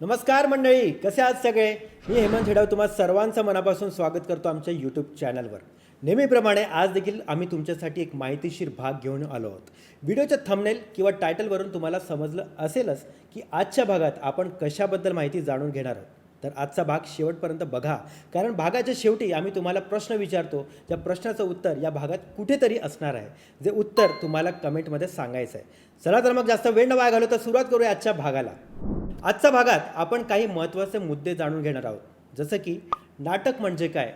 नमस्कार मंडळी कसे आहात सगळे? मी हेमंत हेडाव तुम्हा सर्वांचं मनापासून स्वागत करतो आमच्या यूट्यूब चॅनलवर नेहमीप्रमाणे आज देखील आम्ही तुमच्यासाठी एक माहितीशीर भाग घेऊन आलो आहोत. व्हिडिओच्या थंबनेल किंवा टायटलवरून तुम्हाला समजलं असेलच की आजच्या भागात आपण कशाबद्दल माहिती जाणून घेणार आहोत. तर आजचा भाग शेवटपर्यंत बघा. कारण भागाच्या शेवटी आम्ही तुम्हाला प्रश्न विचारतो त्या प्रश्नाचं उत्तर या भागात कुठेतरी असणार आहे. जे उत्तर तुम्हाला कमेंटमध्ये सांगायचं आहे चला तर मग जास्त वेळ न वाया घालवता सुरुवात करूया आजच्या भागाला. आजच्या भागात आपण काही महत्त्वाचे मुद्दे जाणून घेणार आहोत. जसं की नाटक म्हणजे काय?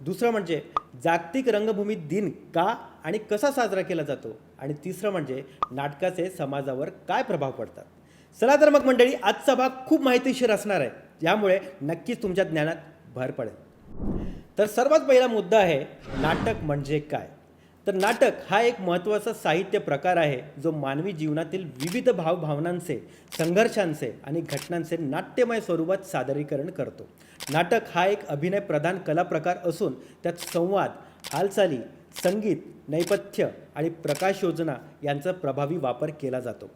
दुसरं म्हणजे जागतिक रंगभूमी दिन का आणि कसा साजरा केला जातो? आणि तिसरं म्हणजे नाटकाचे समाजावर काय प्रभाव पडतात? चला तर मग मंडळी आजचा भाग खूप माहितीशीर असणार आहे. यामुळे नक्कीच तुमच्या ज्ञानात भर पडेल. तर सर्वात पहिला मुद्दा आहे नाटक म्हणजे काय? तर नाटक हा एक महत्त्वाचा साहित्य प्रकार आहे जो मानवी जीवनातील विविध भावभावनांचे संघर्षांचे आणि घटनांचे नाट्यमय स्वरूपात सादरीकरण करतो. नाटक हा एक अभिनय प्रधान कला प्रकार असून त्यात संवाद हालचाली संगीत नैपथ्य आणि प्रकाश योजना यांचा प्रभावी वापर केला जातो.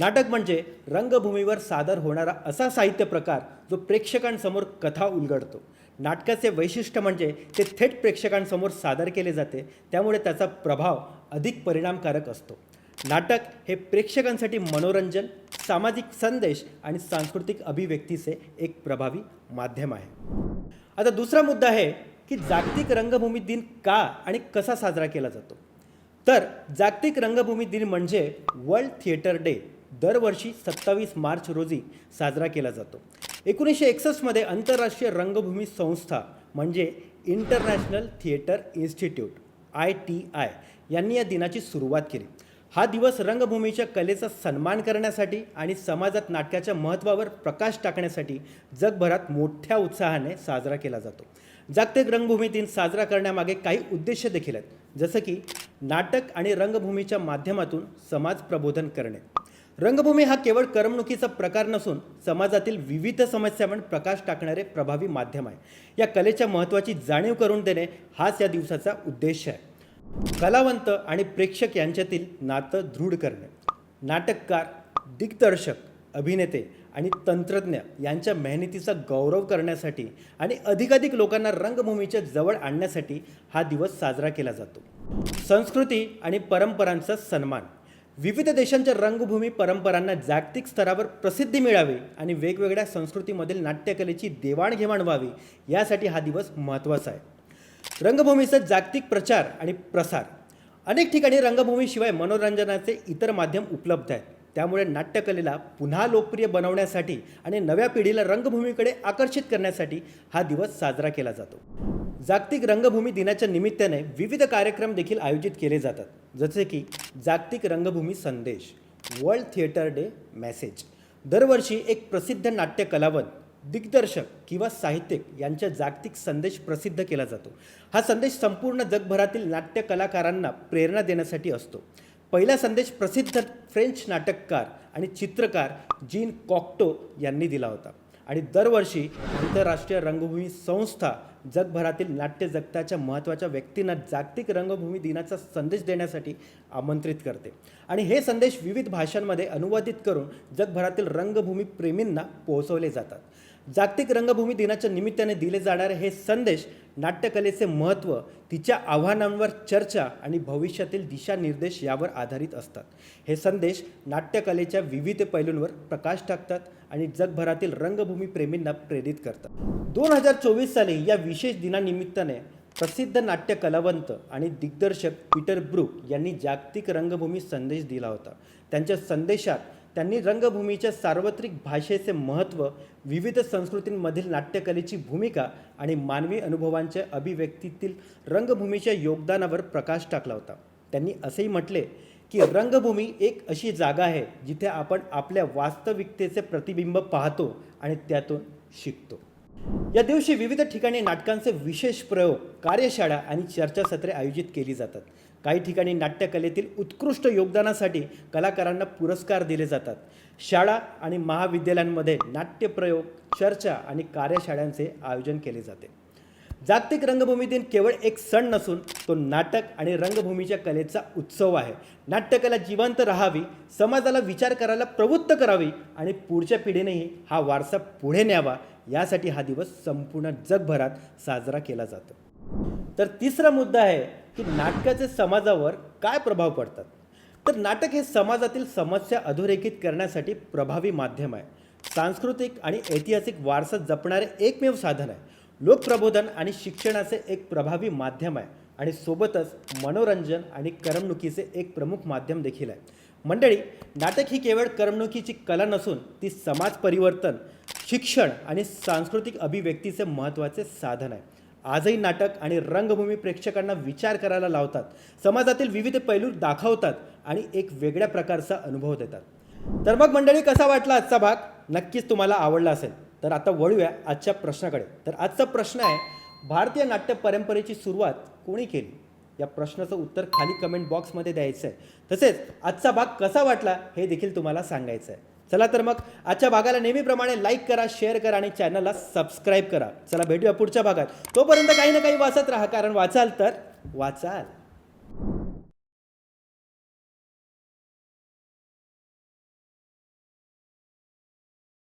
नाटक म्हणजे रंगभूमीवर सादर होणारा असा साहित्य प्रकार जो प्रेक्षकांसमोर कथा उलगडतो. नाटकाचे वैशिष्ट्य म्हणजे ते थेट प्रेक्षकांसमोर सादर केले जाते त्यामुळे त्याचा प्रभाव अधिक परिणामकारक असतो. नाटक हे प्रेक्षकांसाठी मनोरंजन सामाजिक संदेश आणि सांस्कृतिक अभिव्यक्तीचे एक प्रभावी माध्यम आहे. आता दुसरा मुद्दा आहे की जागतिक रंगभूमी दिन का आणि कसा साजरा केला जातो? तर जागतिक रंगभूमी दिन म्हणजे वर्ल्ड थिएटर डे. दरवर्षी सत्तावीस मार्च रोजी साजरा केला जातो. एकोणीसशे एकसष्टमध्ये आंतरराष्ट्रीय रंगभूमी संस्था म्हणजे international theatre institute I T I यांनी या दिनाची सुरुवात केली. हा दिवस रंगभूमीच्या कलेचा सन्मान करण्यासाठी आणि समाजात नाटकाच्या महत्त्वावर प्रकाश टाकण्यासाठी जगभरात मोठ्या उत्साहाने साजरा केला जातो. जागतिक रंगभूमी दिन साजरा करण्यामागे काही उद्देश देखील आहेत. जसं की नाटक आणि रंगभूमीच्या माध्यमातून समाज प्रबोधन करणे. रंगभूमी हा केवळ करमणुकीचा प्रकार नसून समाजातील विविध समस्यांवर प्रकाश टाकणारे प्रभावी माध्यम आहे. या कलेच्या महत्त्वाची जाणीव करून देणे हाच या दिवसाचा उद्देश आहे. कलावंत आणि प्रेक्षक यांच्यातील नातं दृढ करणे नाटककार दिग्दर्शक अभिनेते आणि तंत्रज्ञ यांच्या मेहनतीचा गौरव करण्यासाठी आणि अधिकाधिक लोकांना रंगभूमीच्या जवळ आणण्यासाठी हा दिवस साजरा केला जातो. संस्कृती आणि परंपरांचा सन्मान विविध देशांच्या रंगभूमी परंपरांना जागतिक स्तरावर प्रसिद्धी मिळावी आणि वेगवेगळ्या संस्कृतीमधील नाट्यकलेची देवाणघेवाण व्हावी यासाठी हा दिवस महत्त्वाचा आहे. रंगभूमीचा जागतिक प्रचार आणि प्रसार. अनेक ठिकाणी रंगभूमीशिवाय मनोरंजनाचे इतर माध्यम उपलब्ध आहेत. त्यामुळे नाट्यकलेला पुन्हा लोकप्रिय बनवण्यासाठी आणि नव्या पिढीला रंगभूमीकडे आकर्षित करण्यासाठी हा दिवस साजरा केला जातो. जागतिक रंगभूमी दिनाच्या निमित्ताने विविध कार्यक्रम देखील आयोजित केले जातात. जसे की जागतिक रंगभूमी संदेश वर्ल्ड थिएटर डे मेसेज दरवर्षी एक प्रसिद्ध नाट्य कलावंत दिग्दर्शक किंवा साहित्यिक यांच्या जागतिक संदेश प्रसिद्ध केला जातो. हा संदेश संपूर्ण जगभरातील नाट्य कलाकारांना प्रेरणा देण्यासाठी असतो. पहिला संदेश प्रसिद्ध फ्रेंच नाटककार आणि चित्रकार जीन कॉक्टो यांनी दिला होता. आणि दरवर्षी आंतरराष्ट्रीय रंगभूमी संस्था जगभरातील नाट्य जगताच्या महत्त्वाच्या व्यक्तींना जागतिक रंगभूमी दिनाचा संदेश देण्यासाठी आमंत्रित करते. आणि हे संदेश विविध भाषांमध्ये अनुवादित करून जगभरातील रंगभूमी प्रेमींना पोहोचवले जातात. जागतिक रंगभूमी दिनाच्या निमित्ताने दिले जाणारे हे संदेश नाट्यकलेचे महत्त्व तिच्या आव्हानांवर चर्चा आणि भविष्यातील दिशानिर्देश यावर आधारित असतात. हे संदेश नाट्यकलेच्या विविध पैलूंवर प्रकाश टाकतात आणि जगभरातील रंगभूमी प्रेमींना प्रेरित करतात दोन हजार चोवीस साली या विशेष दिनानिमित्ताने प्रसिद्ध नाट्य कलावंत आणि दिग्दर्शक पीटर ब्रूक यांनी जागतिक रंगभूमी संदेश दिला होता. त्यांच्या संदेशात त्यांनी रंगभूमीच्या सार्वत्रिक भाषेचे महत्त्व विविध संस्कृतींमधील नाट्यकलेची भूमिका आणि मानवी अनुभवांच्या अभिव्यक्तीतील रंगभूमीच्या योगदानावर प्रकाश टाकला होता. त्यांनी असेही म्हटले की रंगभूमी एक अशी जागा आहे जिथे आपण आपल्या वास्तविकतेचे प्रतिबिंब पाहतो आणि त्यातून शिकतो. या दिवशी विविध ठिकाणी नाटकांचे विशेष प्रयोग कार्यशाळा आणि चर्चासत्रे आयोजित केली जातात. काही ठिकाणी नाट्यकलेतील उत्कृष्ट योगदानासाठी कलाकारांना पुरस्कार दिले जातात. शाळा आणि महाविद्यालयांमध्ये नाट्यप्रयोग चर्चा आणि कार्यशाळांचे आयोजन केले जाते. जागतिक रंगभूमी दिन केवळ एक सण नसून तो नाटक आणि रंगभूमीच्या कलेचा उत्सव आहे. नाट्यकला जिवंत राहावी समाजाला विचार करायला प्रवृत्त करावी आणि पुढच्या पिढीनेही हा वारसा पुढे न्यावा यासाठी हा दिवस संपूर्ण जगभरात साजरा केला जातो. तर तिसरा मुद्दा आहे की नाटकाचे समाजावर काय प्रभाव पडतात? तर नाटक हे समाजातील समस्या अधोरेखित करण्यासाठी प्रभावी माध्यम आहे. सांस्कृतिक आणि ऐतिहासिक वारसा जपणारे एकमेव साधन आहे. लोकप्रबोधन आणि शिक्षणाचे एक प्रभावी माध्यम आहे आणि सोबतच मनोरंजन आणि करमणुकीचे एक प्रमुख माध्यम देखील आहे. मंडळी नाटक ही केवळ करमणुकीची कला नसून ती समाज परिवर्तन शिक्षण आणि सांस्कृतिक अभिव्यक्तीचे महत्त्वाचे साधन आहे. आजही नाटक आणि रंगभूमी प्रेक्षकांना विचार करायला लावतात. समाजातील विविध पैलू दाखवतात आणि एक वेगळ्या प्रकारचा अनुभव देतात. तर मग मंडळी कसा वाटला आजचा भाग? नक्कीच तुम्हाला आवडला असेल. तर आता वळूया आजच्या प्रश्नाकडे. तर आजचा प्रश्न आहे भारतीय नाट्य परंपरेची सुरुवात कोणी केली? या प्रश्नाचं उत्तर खाली कमेंट बॉक्समध्ये द्यायचं आहे तसेच आजचा भाग कसा वाटला हे देखील तुम्हाला सांगायचं आहे चला तर मग आजच्या भागाला नेहमीप्रमाणे लाईक करा शेअर करा आणि चॅनलला सबस्क्राईब करा. चला भेटूया पुढच्या भागात. तोपर्यंत काही ना काही वाचत राहा कारण वाचाल तर वाचाल.